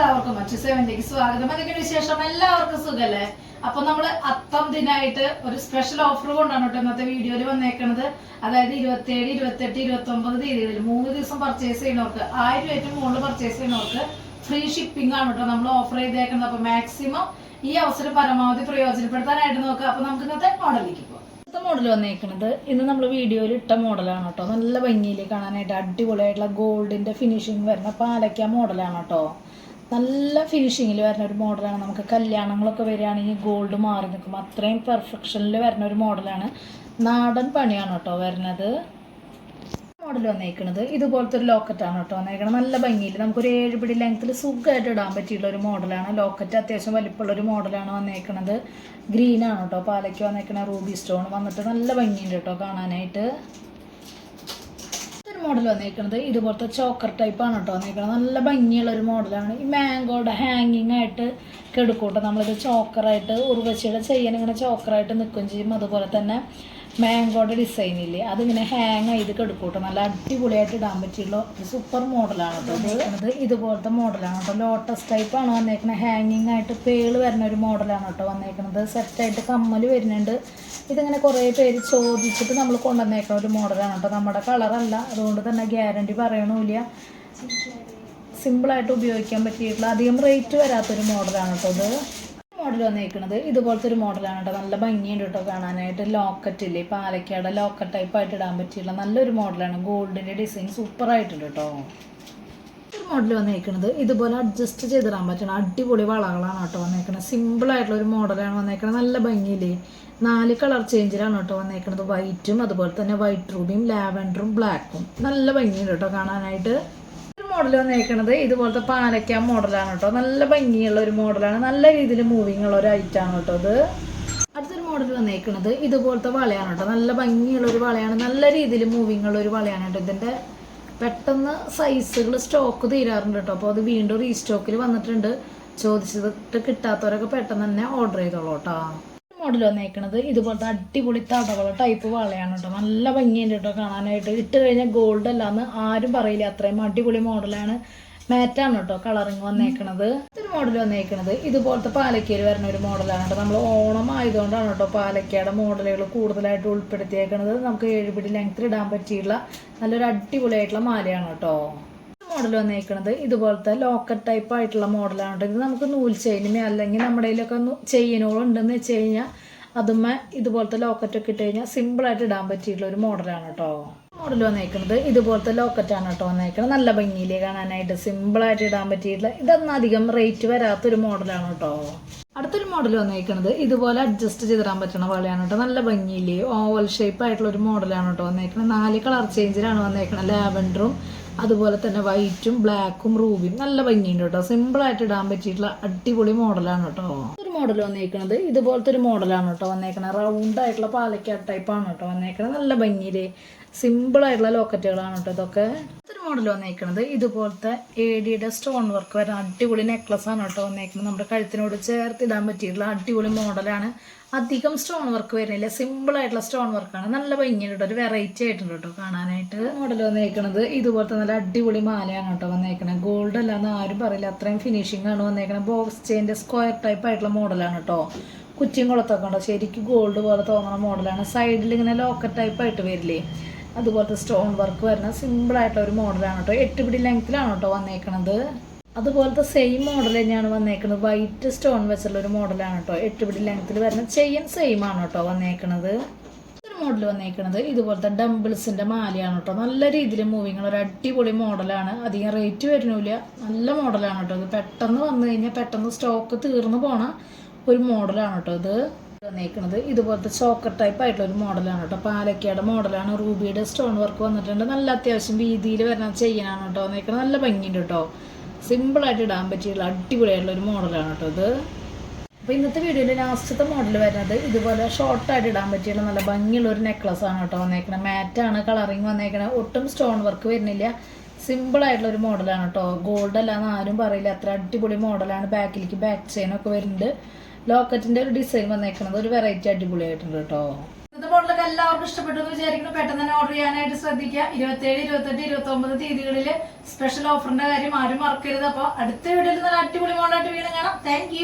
എല്ലാവർക്കും മറ്റു സെവന്റിക്ക് സ്വാഗതം. അതൊക്കെ വിശേഷം എല്ലാവർക്കും സുഖല്ലേ? അപ്പൊ നമ്മൾ അത്തം ദിനായിട്ട് ഒരു സ്പെഷ്യൽ ഓഫർ കൊണ്ടാണ് കേട്ടോ ഇന്നത്തെ വീഡിയോയിൽ വന്നേക്കുന്നത് അതായത് ഇരുപത്തിയേഴ് ഇരുപത്തെട്ട് ഇരുപത്തി ഒമ്പത് തീയതികളിൽ മൂന്ന് ദിവസം പർച്ചേസ് ചെയ്യുന്നവർക്ക് ആയിരം രൂപയ്ക്ക് മുകളിൽ പർച്ചേസ് ചെയ്യുന്നവർക്ക് ഫ്രീ ഷിപ്പിംഗ് ആണ് കേട്ടോ നമ്മൾ ഓഫർ ചെയ്തേക്കുന്നത് അപ്പൊ മാക്സിമം ഈ അവസരം പരമാവധി പ്രയോജനപ്പെടുത്താനായിട്ട് നോക്കുക. അപ്പൊ നമുക്ക് ഇന്നത്തെ മോഡലിലേക്ക് പോകാം മോഡൽ വന്നേക്കുന്നത് ഇന്ന് നമ്മൾ വീഡിയോയിൽ ഇട്ട മോഡലാണ് കേട്ടോ. നല്ല ഭംഗിയിൽ കാണാനായിട്ട് അടിപൊളിയായിട്ടുള്ള ഗോൾഡിന്റെ ഫിനിഷിങ് വരുന്ന പാലക്ക മോഡലാണ് കേട്ടോ. നല്ല ഫിനിഷിങ്ങിൽ വരുന്ന ഒരു മോഡലാണ് നമുക്ക് കല്യാണങ്ങളൊക്കെ വരികയാണെങ്കിൽ ഗോൾഡ് മാറി നിൽക്കും. അത്രയും പെർഫെക്ഷനിൽ വരുന്ന ഒരു മോഡലാണ് നാടൻ പണിയാണ് കേട്ടോ വരുന്നത്. മോഡൽ വന്നേക്കുന്നത് ഇതുപോലത്തെ ഒരു ലോക്കറ്റാണ് കേട്ടോ വന്നേക്കുന്നത് നല്ല ഭംഗിയിൽ നമുക്കൊരു ഏഴ് പിടി ലെങ്ത്തിൽ സുഖമായിട്ട് ഇടാൻ പറ്റിയുള്ള ഒരു മോഡലാണ് ലോക്കറ്റ് അത്യാവശ്യം വലിപ്പമുള്ള ഒരു മോഡലാണ് വന്നേക്കുന്നത് ഗ്രീനാണ് കേട്ടോ. പാലയ്ക്ക് വന്നേക്കുന്ന റൂബി സ്റ്റോൺ വന്നിട്ട് നല്ല ഭംഗിയുണ്ട് കേട്ടോ കാണാനായിട്ട്. മോഡൽ വന്നേക്കുന്നത് ഇതുപോലത്തെ ചോക്കർ ടൈപ്പാണ് കേട്ടോ വന്നേക്കുന്നത് നല്ല ഭംഗിയുള്ള ഒരു മോഡലാണ് ഈ മാംഗോയുടെ ഹാങ്ങിങ് ആയിട്ട് കെടുക്കൂട്ടോ. നമ്മളിത് ചോക്കറായിട്ട് ഉറുവശിയുടെ ചെയ്യാൻ ഇങ്ങനെ ചോക്കറായിട്ട് നിൽക്കുകയും ചെയ്യും. അതുപോലെ തന്നെ മാംഗോയുടെ ഡിസൈൻ ഇല്ലേ? അതിങ്ങനെ ഹാങ് ചെയ്ത് കെടുക്കൂട്ടോ. നല്ല അടിപൊളിയായിട്ട് ഇടാൻ പറ്റിയുള്ള ഒരു സൂപ്പർ മോഡലാണ് കേട്ടോ ഇത് ഇതുപോലത്തെ മോഡലാണ് കേട്ടോ ലോട്ടസ് ടൈപ്പാണ് വന്നേക്കുന്നത് ഹാങ്ങിങ് ആയിട്ട് പേൾ വരുന്ന ഒരു മോഡലാണ് കേട്ടോ വന്നേക്കുന്നത് സെറ്റായിട്ട് കമ്മൽ വരുന്നുണ്ട്. ഇതിങ്ങനെ കുറേ പേര് ചോദിച്ചിട്ട് നമ്മൾ കൊണ്ടുവന്നേക്കുന്ന ഒരു മോഡലാണ് കേട്ടോ നമ്മുടെ കളറല്ല അതുകൊണ്ട് തന്നെ ഗ്യാരണ്ടി പറയണമില്ല സിമ്പിളായിട്ട് ഉപയോഗിക്കാൻ പറ്റിയിട്ടുള്ള അധികം റേറ്റ് വരാത്തൊരു മോഡലാണ് കേട്ടോ ഇത്. മോഡൽ വന്നിരിക്കുന്നത് ഇതുപോലത്തെ ഒരു മോഡലാണ് കേട്ടോ നല്ല ഭംഗിയുണ്ട് കേട്ടോ കാണാനായിട്ട്. ലോക്കറ്റ് ഇല്ലേ പാലക്കാട് ലോക്കറ്റ് ടൈപ്പ് ആയിട്ട് ഇടാൻ പറ്റിയിട്ടുള്ള നല്ലൊരു മോഡലാണ്. ഗോൾഡിന്റെ ഡിസൈൻ സൂപ്പറായിട്ടുണ്ട് കേട്ടോ മോഡൽ വന്നേക്കുന്നത് ഇതുപോലെ അഡ്ജസ്റ്റ് ചെയ്തിടാൻ പറ്റണം അടിപൊളി വളകളാണ് കേട്ടോ വന്നേക്കുന്നത് സിമ്പിൾ ആയിട്ടുള്ള ഒരു മോഡലാണ് വന്നേക്കുന്നത് നല്ല ഭംഗിയില്ലേ? നാല് കളർ ചേഞ്ചിലാണ് കേട്ടോ വന്നേക്കുന്നത് വൈറ്റും അതുപോലെ തന്നെ വൈറ്റ് റൂബിയും ലാവൻഡറും ബ്ലാക്കും നല്ല ഭംഗിയുണ്ട് കേട്ടോ കാണാനായിട്ട്. മോഡൽ വന്നേക്കുന്നത് ഇതുപോലത്തെ പാലക്ക മോഡലാണ് കേട്ടോ. നല്ല ഭംഗിയുള്ള ഒരു മോഡലാണ് നല്ല രീതിയിൽ മൂവിങ് ഉള്ള ഒരു ഐറ്റാണ് കേട്ടോ ഇത്. അടുത്തൊരു മോഡൽ വന്നേക്കുന്നത് ഇതുപോലത്തെ വളയാണ് കേട്ടോ. നല്ല ഭംഗിയുള്ള ഒരു വളയാണ്. നല്ല രീതിയിൽ മൂവിങ് ഉള്ള ഒരു വളയാണ് കേട്ടോ ഇതിന്റെ പെട്ടെന്ന് സൈസുകൾ സ്റ്റോക്ക് തീരാറുണ്ട് കേട്ടോ. അപ്പോൾ അത് വീണ്ടും റീസ്റ്റോക്കിൽ വന്നിട്ടുണ്ട്. ചോദിച്ചിട്ട് കിട്ടാത്തവരൊക്കെ പെട്ടെന്ന് തന്നെ ഓർഡർ ചെയ്തോളൂ കേട്ടോ. മോഡൽ വന്നേക്കണത് ഇതുപോലത്തെ അടിപൊളി തടവള ടൈപ്പ് വളയാണ് കേട്ടോ. നല്ല ഭംഗിയുണ്ട് കേട്ടോ കാണാനായിട്ട്. ഇട്ട് കഴിഞ്ഞാൽ ഗോൾഡ് അല്ലാന്ന് ആരും പറയില്ല. അത്രയും അടിപൊളി മോഡലാണ് മാറ്റാണ് കേട്ടോ കളറിങ് വന്നേക്കണത്. ഒരു മോഡൽ വന്നേക്കണത്. ഇതുപോലത്തെ പാലക്കയിൽ വരുന്ന ഒരു മോഡലാണ് കേട്ടോ നമ്മൾ ഓണം ആയതുകൊണ്ടാണ് കേട്ടോ പാലക്കയുടെ മോഡലുകൾ കൂടുതലായിട്ട് ഉൾപ്പെടുത്തിയേക്കണത്. നമുക്ക് ഏഴുപിടി ലെങ്ത് ഇടാൻ പറ്റിയുള്ള നല്ലൊരു അടിപൊളിയായിട്ടുള്ള മാലയാണ് കേട്ടോ മോഡൽ വന്നേക്കണത്. ഇതുപോലത്തെ ലോക്കറ്റ് ടൈപ്പ് ആയിട്ടുള്ള മോഡലാണ് ഇത് നമുക്ക് നൂൽ ചെയിനുമേ അല്ലെങ്കിൽ നമ്മുടെ കയ്യിലൊക്കെ ചെയിനുകളുണ്ടെന്ന് വെച്ച് കഴിഞ്ഞാൽ അതുമ്മ ഇതുപോലത്തെ ലോക്കറ്റൊക്കെ ഇട്ട് കഴിഞ്ഞാൽ സിമ്പിളായിട്ട് ഇടാൻ പറ്റിയിട്ടുള്ള ഒരു മോഡലാണ് കേട്ടോ മോഡൽ വന്നേക്കുന്നത് ഇതുപോലത്തെ ലോക്കറ്റാണ് കേട്ടോ വന്നേക്കുന്നത് നല്ല ഭംഗിയിലേ കാണാനായിട്ട്. സിമ്പിളായിട്ട് ഇടാൻ പറ്റിയിട്ടുള്ള ഇതൊന്നും അധികം റേറ്റ് വരാത്തൊരു മോഡലാണ് കേട്ടോ. അടുത്തൊരു മോഡൽ വന്നേക്കുന്നത് ഇതുപോലെ അഡ്ജസ്റ്റ് ചെയ്തിടാൻ പറ്റുന്ന പോലെയാണ് കേട്ടോ നല്ല ഭംഗിയില്ലേ? ഓവൽ ഷേപ്പ് ആയിട്ടുള്ള ഒരു മോഡലാണ് കേട്ടോ വന്നേക്കുന്നത് നാല് കളർ ചേഞ്ചിലാണ് വന്നേക്കുന്നത് ലാവൻഡറും അതുപോലെ തന്നെ വൈറ്റും ബ്ലാക്കും റൂബിയും നല്ല ഭംഗിയുണ്ട് കേട്ടോ സിമ്പിളായിട്ട് ഇടാൻ പറ്റിയിട്ടുള്ള അടിപൊളി മോഡലാണ് കേട്ടോ ഒരു മോഡൽ വന്നേക്കുന്നത് ഇതുപോലത്തെ ഒരു മോഡലാണ് കേട്ടോ വന്നേക്കുന്നത് റൗണ്ട് ആയിട്ടുള്ള പാലക്കാട് ടൈപ്പാണ് കേട്ടോ വന്നേക്കുന്നത് നല്ല ഭംഗിയിൽ സിമ്പിൾ ആയിട്ടുള്ള ലോക്കറ്റുകളാണ് കേട്ടോ ഇതൊക്കെ. മോഡൽ വന്നേക്കുന്നത് ഇതുപോലത്തെ എ ഡിയുടെ സ്റ്റോൺ വർക്ക് വരുന്ന അടിപൊളി നെക്ലസ് ആണ് കേട്ടോ വന്നേക്കുന്നത് നമ്മുടെ കഴുത്തിനോട് ചേർത്ത് ഇടാൻ പറ്റിയിട്ടുള്ള അടിപൊളി മോഡലാണ് അധികം സ്റ്റോൺ വർക്ക് വരുന്നില്ല. സിമ്പിൾ ആയിട്ടുള്ള സ്റ്റോൺ വർക്കാണ് നല്ല ഭംഗിയുണ്ട് ഒരു വെറൈറ്റി ആയിട്ടുണ്ട് കേട്ടോ കാണാനായിട്ട്. മോഡൽ വന്നേക്കുന്നത് ഇതുപോലത്തെ നല്ല അടിപൊളി മാലയാണ് കേട്ടോ വന്നേക്കുന്നത് ഗോൾഡ് അല്ലാന്ന് ആരും പറയില്ല. അത്രയും ഫിനിഷിംഗ് ആണ് വന്നേക്കുന്നത് ബോക്സ് ചെയിന്റെ സ്ക്വയർ ടൈപ്പ് ആയിട്ടുള്ള മോഡലാണ് കേട്ടോ. കുറ്റിയും കുളത്തൊക്കെ ഉണ്ടോ? ശരിക്കും ഗോൾഡ് പോലെ തോന്നുന്ന മോഡലാണ് സൈഡിൽ ഇങ്ങനെ ലോക്കറ്റ് ടൈപ്പ് ആയിട്ട് വരില്ലേ? അതുപോലത്തെ സ്റ്റോൺ വർക്ക് വരുന്ന സിമ്പിൾ ആയിട്ടുള്ള ഒരു മോഡലാണ് കേട്ടോ. എട്ട് പിടി ലെങ്ത്തിലാണ് കേട്ടോ വന്നേക്കണത്. അതുപോലത്തെ സെയിം മോഡൽ തന്നെയാണ് വന്നേക്കുന്നത് വൈറ്റ് സ്റ്റോൺ വെച്ചുള്ള ഒരു മോഡലാണ് കേട്ടോ. എട്ട് പിടി ലെങ്ത്തിൽ വരുന്ന ചെയിൻ സെയിം ആണ് കേട്ടോ വന്നേക്കണത്. മോഡൽ വന്നേക്കുന്നത് ഇതുപോലത്തെ ഡംബിൾസിന്റെ മാലയാണ് കേട്ടോ. നല്ല രീതിയിൽ മൂവിങ് ഒരു അടിപൊളി മോഡലാണ് അധികം റേറ്റ് വരുന്നില്ല. നല്ല മോഡലാണ് കേട്ടോ ഇത്. പെട്ടെന്ന് വന്നു കഴിഞ്ഞാൽ പെട്ടെന്ന് സ്റ്റോക്ക് തീർന്നു പോണ ഒരു മോഡലാണ് കേട്ടോ ഇത്. വന്നേക്കണത്. ഇതുപോലത്തെ ചോക്കർ ടൈപ്പ് ആയിട്ടുള്ള ഒരു മോഡലാണ് കേട്ടോ. പാലക്കയുടെ മോഡലാണ് റൂബിയുടെ സ്റ്റോൺ വർക്ക് വന്നിട്ടുണ്ട്. നല്ല അത്യാവശ്യം വീതിയിൽ വരുന്ന ചെയ്യാനാണ് കേട്ടോ വന്നേക്കുന്നത് നല്ല ഭംഗിയുണ്ട് കേട്ടോ. സിമ്പിളായിട്ട് ഇടാൻ പറ്റിയുള്ള അടിപൊളിയായിട്ടുള്ള ഒരു മോഡലാണ് കേട്ടോ ഇത്. അപ്പോൾ ഇന്നത്തെ വീഡിയോയിൽ ലാസ്റ്റത്തെ മോഡൽ വരുന്നത് ഇതുപോലെ ഷോർട്ടായിട്ട് ഇടാൻ പറ്റിയുള്ള നല്ല ഭംഗിയുള്ള ഒരു നെക്ലസ് ആണ് കേട്ടോ വന്നേക്കുന്നത് മാറ്റാണ് കളറിങ് വന്നേക്കുന്നത് ഒട്ടും സ്റ്റോൺ വർക്ക് വരുന്നില്ല. സിമ്പിൾ ആയിട്ടുള്ള ഒരു മോഡലാണ് കേട്ടോ. ഗോൾഡ് അല്ലാന്ന് ആരും പറയില്ല. അത്ര അടിപൊളി മോഡലാണ് ബാക്കിലേക്ക് ബാക്ക് ചെയിനൊക്കെ വരുന്നുണ്ട്. ലോക്കറ്റിന്റെ ഒരു ഡിസൈൻ വന്നേക്കുന്നത് ഒരു വെറൈറ്റി അടിപൊളിയായിട്ടുണ്ട് കേട്ടോ. ഇന്നത്തെ മോഡലൊക്കെ എല്ലാവർക്കും ഇഷ്ടപ്പെട്ടു എന്ന് വിചാരിക്കുന്നു. പെട്ടെന്ന് തന്നെ ഓർഡർ ചെയ്യാനായിട്ട് ശ്രദ്ധിക്കുക. ഇരുപത്തേഴ് ഇരുപത്തെട്ട് ഇരുപത്തി ഒമ്പത് തീയതികളിൽ സ്പെഷ്യൽ ഓഫറിന്റെ കാര്യം ആരും മറക്കരുത്. അപ്പോൾ അടുത്ത വീഡിയോയിൽ നല്ല അടിപൊളി മോഡലായിട്ട് വീണ്ടും കാണാം. താങ്ക്